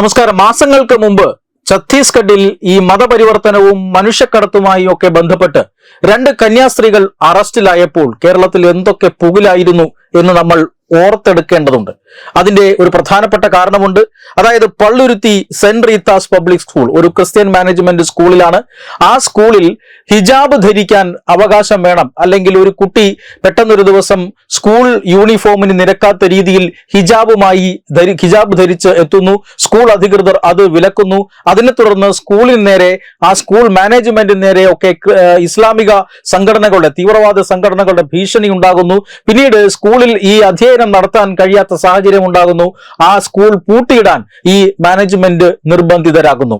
നമസ്കാരം. മാസങ്ങൾക്ക് മുമ്പ് ഛത്തീസ്ഗഡിൽ ഈ മതപരിവർത്തനവും മനുഷ്യക്കടത്തുമായി ഒക്കെ ബന്ധപ്പെട്ട് രണ്ട് കന്യാസ്ത്രീകൾ അറസ്റ്റിലായപ്പോൾ കേരളത്തിൽ എന്തൊക്കെ പുകിലായിരുന്നു എന്ന് നമ്മൾ ഓർത്തെടുക്കേണ്ടതുണ്ട്. അതിന്റെ ഒരു പ്രധാനപ്പെട്ട കാരണമുണ്ട്. അതായത് Palluruthy saint Rita's public school ഒരു ക്രിസ്ത്യൻ മാനേജ്മെന്റ് സ്കൂളിലാണ്. ആ സ്കൂളിൽ ഹിജാബ് ധരിക്കാൻ അവകാശം വേണം. അല്ലെങ്കിൽ ഒരു കുട്ടി പെട്ടെന്നൊരു ദിവസം സ്കൂൾ യൂണിഫോമിന് നിരക്കാത്ത രീതിയിൽ ഹിജാബുമായി ധരി ഹിജാബ് ധരിച്ച് എത്തുന്നു. സ്കൂൾ അധികൃതർ അത് വിലക്കുന്നു. അതിനെ തുടർന്ന് സ്കൂളിന് നേരെ ആ സ്കൂൾ മാനേജ്മെന്റിന് നേരെ ഒക്കെ ഇസ്ലാമിക സംഘടനകളുടെ തീവ്രവാദ സംഘടനകളുടെ ഭീഷണി ഉണ്ടാകുന്നു. പിന്നീട് സ്കൂളിൽ ഈ അധ്യയനം നടത്താൻ കഴിയാത്ത സാഹചര്യം ഉണ്ടാകുന്നു. ആ സ്കൂൾ പൂട്ടിയിടാൻ ഈ മാനേജ്മെന്റ് നിർബന്ധിതരാകുന്നു.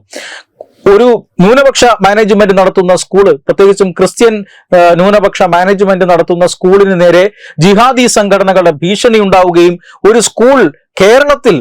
ഒരു ന്യൂനപക്ഷ മാനേജ്മെന്റ് നടത്തുന്ന സ്കൂൾ പ്രത്യേകിച്ചും ക്രിസ്ത്യൻ ന്യൂനപക്ഷ മാനേജ്മെന്റ് നടത്തുന്ന സ്കൂളിന് നേരെ ജിഹാദി സംഘടനകളുടെ ഭീഷണി ഉണ്ടാവുകയും ഒരു സ്കൂൾ കേരളത്തിൽ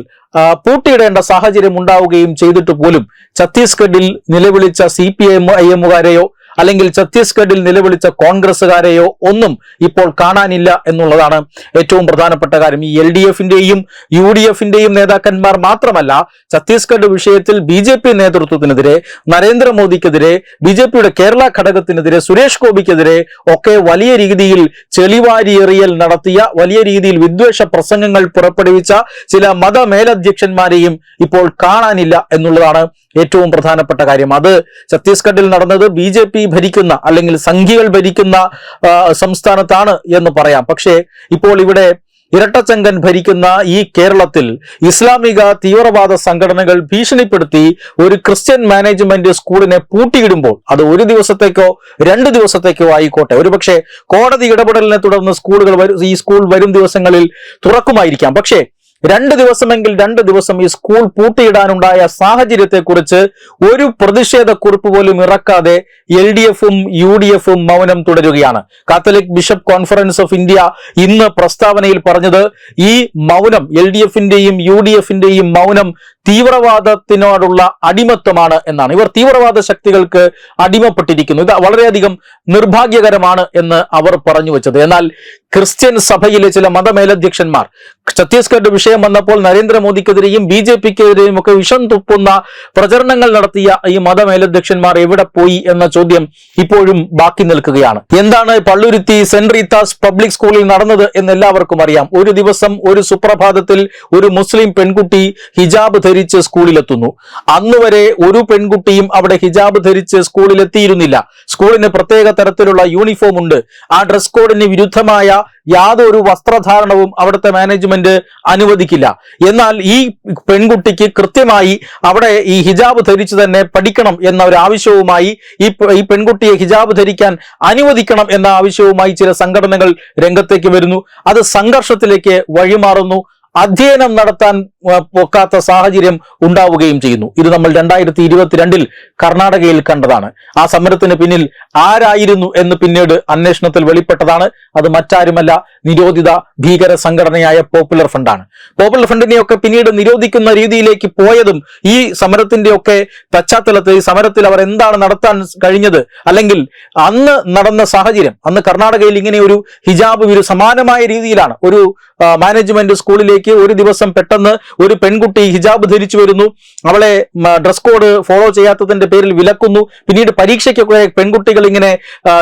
പൂട്ടിയിടേണ്ട സാഹചര്യം ഉണ്ടാവുകയും ചെയ്തിട്ട് പോലും ഛത്തീസ്ഗഡിൽ നിലവിളിച്ച സി പി ഐ എമ്മുകാരെയോ അല്ലെങ്കിൽ ഛത്തീസ്ഗഡിൽ നിലവിളിച്ച കോൺഗ്രസ്സുകാരെയോ ഒന്നും ഇപ്പോൾ കാണാനില്ല എന്നുള്ളതാണ് ഏറ്റവും പ്രധാനപ്പെട്ട കാര്യം. ഈ എൽ ഡി എഫിന്റെയും യു ഡി എഫിന്റെയും നേതാക്കന്മാർ മാത്രമല്ല ഛത്തീസ്ഗഡ് വിഷയത്തിൽ ബി ജെ പി നേതൃത്വത്തിനെതിരെ നരേന്ദ്രമോദിക്കെതിരെ ബി ജെ പിയുടെ കേരള ഘടകത്തിനെതിരെ സുരേഷ് ഗോപിക്കെതിരെ ഒക്കെ വലിയ രീതിയിൽ ചെളിവാരിയെറിയൽ നടത്തിയ വലിയ രീതിയിൽ വിദ്വേഷ പ്രസംഗങ്ങൾ പുറപ്പെടുവിച്ച ചില മതമേലധ്യക്ഷന്മാരെയും ഇപ്പോൾ കാണാനില്ല എന്നുള്ളതാണ് ഏറ്റവും പ്രധാനപ്പെട്ട കാര്യം. അത് ഛത്തീസ്ഗഡിൽ നടന്നത് ബി ജെ പി ഭരിക്കുന്ന അല്ലെങ്കിൽ സംഘികൾ ഭരിക്കുന്ന സംസ്ഥാനത്താണ് എന്ന് പറയാം. പക്ഷേ ഇപ്പോൾ ഇവിടെ ഇരട്ടച്ചങ്കൻ ഭരിക്കുന്ന ഈ കേരളത്തിൽ ഇസ്ലാമിക തീവ്രവാദ സംഘടനകൾ ഭീഷണിപ്പെടുത്തി ഒരു ക്രിസ്ത്യൻ മാനേജ്മെന്റ് സ്കൂളിനെ പൂട്ടിയിടുമ്പോൾ അത് ഒരു ദിവസത്തേക്കോ രണ്ട് ദിവസത്തേക്കോ ആയിക്കോട്ടെ. ഒരുപക്ഷെ കോടതി ഇടപെടലിനെ തുടർന്ന് സ്കൂളുകൾ ഈ സ്കൂൾ വരും ദിവസങ്ങളിൽ തുറക്കുമായിരിക്കാം. പക്ഷേ രണ്ട് ദിവസമെങ്കിൽ രണ്ട് ദിവസം ഈ സ്കൂൾ പൂട്ടിയിടാനുണ്ടായ സാഹചര്യത്തെക്കുറിച്ച് ഒരു പ്രതിഷേധക്കുറിപ്പ് പോലും ഇറക്കാതെ എൽ ഡി എഫും യു ഡി എഫും മൗനം തുടരുകയാണ്. Catholic Bishop Conference of India ഇന്ന് പ്രസ്താവനയിൽ പറഞ്ഞത് ഈ മൗനം എൽ ഡി എഫിന്റെയും യു ഡി എഫിന്റെയും മൗനം തീവ്രവാദത്തിനോടുള്ള അടിമത്വമാണ് എന്നാണ്. ഇവർ തീവ്രവാദ ശക്തികൾക്ക് അടിമപ്പെട്ടിരിക്കുന്നു. ഇത് വളരെയധികം നിർഭാഗ്യകരമാണ് എന്ന് അവർ പറഞ്ഞു വെച്ചത്. എന്നാൽ ക്രിസ്ത്യൻ സഭയിലെ ചില മതമേലധ്യക്ഷന്മാർ. ഛത്തീസ്ഗഡ് വിഷയം വന്നപ്പോൾ നരേന്ദ്രമോദിക്കെതിരെയും ബി ജെ പിക്കെതിരെയും ഒക്കെ വിഷം തുപ്പുന്ന പ്രചരണങ്ങൾ നടത്തിയ ഈ മതമേലധ്യക്ഷന്മാർ എവിടെ പോയി എന്ന ചോദ്യം ഇപ്പോഴും ബാക്കി നിൽക്കുകയാണ്. എന്താണ് പള്ളുരുത്തി സെന്റ് റീത്താസ് പബ്ലിക് സ്കൂളിൽ നടന്നത് എന്ന് എല്ലാവർക്കും അറിയാം. ഒരു ദിവസം ഒരു സുപ്രഭാതത്തിൽ ഒരു മുസ്ലിം പെൺകുട്ടി ഹിജാബ് ധരിച്ച് സ്കൂളിലെത്തുന്നു. അന്ന് വരെ ഒരു പെൺകുട്ടിയും അവിടെ ഹിജാബ് ധരിച്ച് സ്കൂളിലെത്തിയിരുന്നില്ല. സ്കൂളിന് പ്രത്യേക തരത്തിലുള്ള യൂണിഫോം ഉണ്ട് ആ ഡ്രസ് കോഡിന് വിരുദ്ധമായ യാതൊരു വസ്ത്രധാരണവും അവിടുത്തെ മാനേജ്മെന്റ് അനുവദിക്കില്ല. എന്നാൽ ഈ പെൺകുട്ടിക്ക് കൃത്യമായി അവിടെ ഈ ഹിജാബ് ധരിച്ചു തന്നെ പഠിക്കണം എന്ന ഒരു ആവശ്യവുമായി ഈ പെൺകുട്ടിയെ ഹിജാബ് ധരിക്കാൻ അനുവദിക്കണം എന്ന ആവശ്യവുമായി ചില സംഘടനകൾ രംഗത്തേക്ക് വരുന്നു. അത് സംഘർഷത്തിലേക്ക് വഴിമാറുന്നു. അധ്യയനം നടത്താൻ പൊക്കാത്ത സാഹചര്യം ഉണ്ടാവുകയും ചെയ്യുന്നു. ഇത് നമ്മൾ രണ്ടായിരത്തി ഇരുപത്തിരണ്ടിൽ കർണാടകയിൽ കണ്ടതാണ്. ആ സമരത്തിന് പിന്നിൽ ആരായിരുന്നു എന്ന് പിന്നീട് അന്വേഷണത്തിൽ വെളിപ്പെട്ടതാണ്. അത് മറ്റാരുമല്ല നിരോധിത ഭീകര സംഘടനയായ പോപ്പുലർ ഫണ്ടാണ് പോപ്പുലർ ഫണ്ടിനെയൊക്കെ പിന്നീട് നിരോധിക്കുന്ന രീതിയിലേക്ക് പോയതും ഈ സമരത്തിന്റെ ഒക്കെ പശ്ചാത്തലത്തിൽ ഈ സമരത്തിൽ അവർ എന്താണ് നടത്താൻ കഴിഞ്ഞത്? അല്ലെങ്കിൽ അന്ന് നടന്ന സാഹചര്യം അന്ന് കർണാടകയിൽ ഇങ്ങനെ ഒരു ഹിജാബ് ഒരു സമാനമായ രീതിയിലാണ്. ഒരു മാനേജ്മെന്റ് സ്കൂളിലേക്ക് ഒരു ദിവസം പെട്ടെന്ന് ഒരു പെൺകുട്ടി ഹിജാബ് ധരിച്ചു വരുന്നു. അവളെ ഡ്രസ് കോഡ് ഫോളോ ചെയ്യാത്തതിന്റെ പേരിൽ വിലക്കുന്നു. പിന്നീട് പരീക്ഷയ്ക്കൊക്കെ പെൺകുട്ടികൾ ഇങ്ങനെ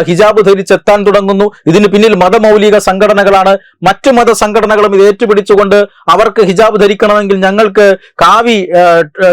ഹിജാബ് ധരിച്ചെത്താൻ തുടങ്ങുന്നു. ഇതിന് പിന്നിൽ മതമൗലിക സംഘടനകളാണ്. മറ്റു മത സംഘടനകളും ഇത് ഏറ്റുപിടിച്ചുകൊണ്ട് അവർക്ക് ഹിജാബ് ധരിക്കണമെങ്കിൽ ഞങ്ങൾക്ക് കാവി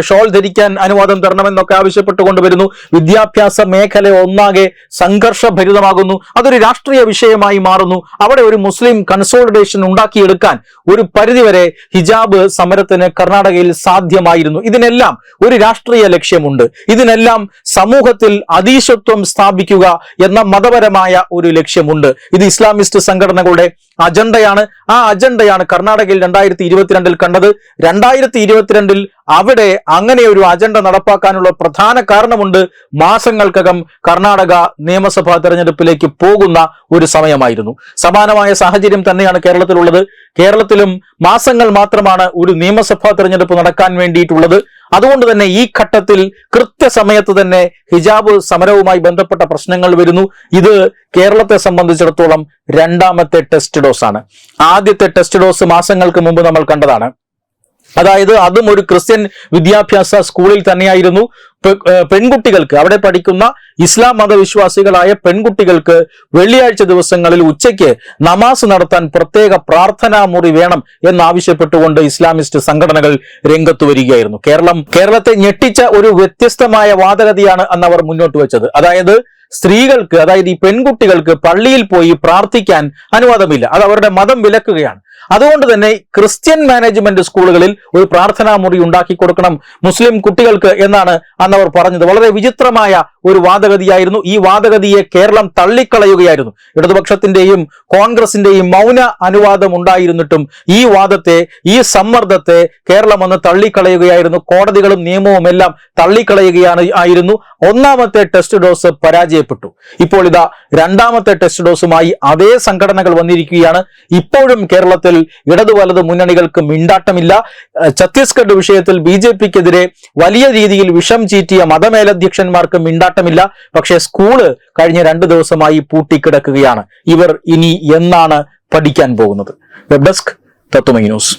ഷോൾ ധരിക്കാൻ അനുവാദം തരണമെന്നൊക്കെ ആവശ്യപ്പെട്ടുകൊണ്ട് വരുന്നു. വിദ്യാഭ്യാസ മേഖല ഒന്നാകെ സംഘർഷഭരിതമാകുന്നു. അതൊരു രാഷ്ട്രീയ വിഷയമായി മാറുന്നു. അവിടെ ഒരു മുസ്ലിം കൺസോളിഡേഷൻ ഉണ്ടാക്കിയെടുക്കാൻ ഒരു പരിധിവരെ ഹിജാബ് സമരത്തിന് കർണാടകയിൽ സാധ്യമായിരുന്നു. ഇതിനെല്ലാം ഒരു രാഷ്ട്രീയ ലക്ഷ്യമുണ്ട്. ഇതിനെല്ലാം സമൂഹത്തിൽ അതീശത്വം സ്ഥാപിക്കുക എന്ന മതപരമായ ഒരു ലക്ഷ്യമുണ്ട്. ഇത് ഇസ്ലാമിസ്റ്റ് സംഘടനകളുടെ അജണ്ടയാണ് ആ അജണ്ടയാണ് കർണാടകയിൽ രണ്ടായിരത്തി ഇരുപത്തിരണ്ടിൽ കണ്ടത്. രണ്ടായിരത്തി ഇരുപത്തിരണ്ടിൽ അവിടെ അങ്ങനെ ഒരു അജണ്ട നടപ്പാക്കാനുള്ള പ്രധാന കാരണമുണ്ട് മാസങ്ങൾക്കകം കർണാടക നിയമസഭാ തെരഞ്ഞെടുപ്പിലേക്ക് പോകുന്ന ഒരു സമയമായിരുന്നു. സമാനമായ സാഹചര്യം തന്നെയാണ് കേരളത്തിലുള്ളത്. കേരളത്തിലും മാസങ്ങൾ മാത്രമാണ് ഒരു നിയമസഭാ തെരഞ്ഞെടുപ്പ് നടക്കാൻ വേണ്ടിയിട്ടുള്ളത്. അതുകൊണ്ട് തന്നെ ഈ ഘട്ടത്തിൽ കൃത്യസമയത്ത് തന്നെ ഹിജാബ് സമരവുമായി ബന്ധപ്പെട്ട പ്രശ്നങ്ങൾ വരുന്നു. ഇത് കേരളത്തെ സംബന്ധിച്ചിടത്തോളം രണ്ടാമത്തെ ടെസ്റ്റ് ഡോസ് ആണ്. ആദ്യത്തെ ടെസ്റ്റ് ഡോസ് മാസങ്ങൾക്ക് മുമ്പ് നമ്മൾ കണ്ടതാണ്. അതായത് അതും ഒരു ക്രിസ്ത്യൻ വിദ്യാഭ്യാസ സ്കൂളിൽ തന്നെയായിരുന്നു. പെൺകുട്ടികൾക്ക് അവിടെ പഠിക്കുന്ന ഇസ്ലാം മതവിശ്വാസികളായ പെൺകുട്ടികൾക്ക് വെള്ളിയാഴ്ച ദിവസങ്ങളിൽ ഉച്ചയ്ക്ക് നമാസ് നടത്താൻ പ്രത്യേക പ്രാർത്ഥനാ മുറി വേണം എന്നാവശ്യപ്പെട്ടുകൊണ്ട് ഇസ്ലാമിസ്റ്റ് സംഘടനകൾ രംഗത്ത് വരികയായിരുന്നു. കേരളം കേരളത്തെ ഞെട്ടിച്ച ഒരു വ്യത്യസ്തമായ വാദഗതിയാണ് അന്ന് അവർ മുന്നോട്ട് വെച്ചത്. അതായത് സ്ത്രീകൾക്ക് അതായത് ഈ പെൺകുട്ടികൾക്ക് പള്ളിയിൽ പോയി പ്രാർത്ഥിക്കാൻ അനുവാദമില്ല. അത് അവരുടെ മതം വിലക്കുകയാണ്. അതുകൊണ്ട് തന്നെ ക്രിസ്ത്യൻ മാനേജ്മെന്റ് സ്കൂളുകളിൽ ഒരു പ്രാർത്ഥനാ മുറി ഉണ്ടാക്കി കൊടുക്കണം മുസ്ലിം കുട്ടികൾക്ക് എന്നാണ് അന്നവർ പറഞ്ഞത്. വളരെ വിചിത്രമായ ഒരു വാദഗതിയായിരുന്നു. ഈ വാദഗതിയെ കേരളം തള്ളിക്കളയുകയായിരുന്നു. ഇടതുപക്ഷത്തിന്റെയും കോൺഗ്രസിന്റെയും മൗന അനുവാദം ഉണ്ടായിരുന്നിട്ടും ഈ വാദത്തെ ഈ സമ്മർദ്ദത്തെ കേരളം ഒന്ന് തള്ളിക്കളയുകയായിരുന്നു. കോടതികളും നിയമവും എല്ലാം തള്ളിക്കളയുകയാണ് ആയിരുന്നു. ഒന്നാമത്തെ ടെസ്റ്റ് ഡോസ് പരാജയപ്പെട്ടു. ഇപ്പോൾ ഇതാ രണ്ടാമത്തെ ടെസ്റ്റ് ഡോസുമായി അതേ സംഘടനകൾ വന്നിരിക്കുകയാണ്. ഇപ്പോഴും കേരളത്തിൽ ഇടതു വലത് മുന്നണികൾക്ക് മിണ്ടാട്ടമില്ല. ഛത്തീസ്ഗഡ് വിഷയത്തിൽ ബി ജെ പിക്കെതിരെ വലിയ രീതിയിൽ വിഷം ചീറ്റിയ മതമേലധ്യക്ഷന്മാർക്ക് മിണ്ടാട്ടമില്ല. പക്ഷേ സ്കൂൾ കഴിഞ്ഞ രണ്ടു ദിവസമായി പൂട്ടിക്കിടക്കുകയാണ്. ഇവർ ഇനി എന്നാണ് പഠിക്കാൻ പോകുന്നത്? Web desk Tatwamayi news.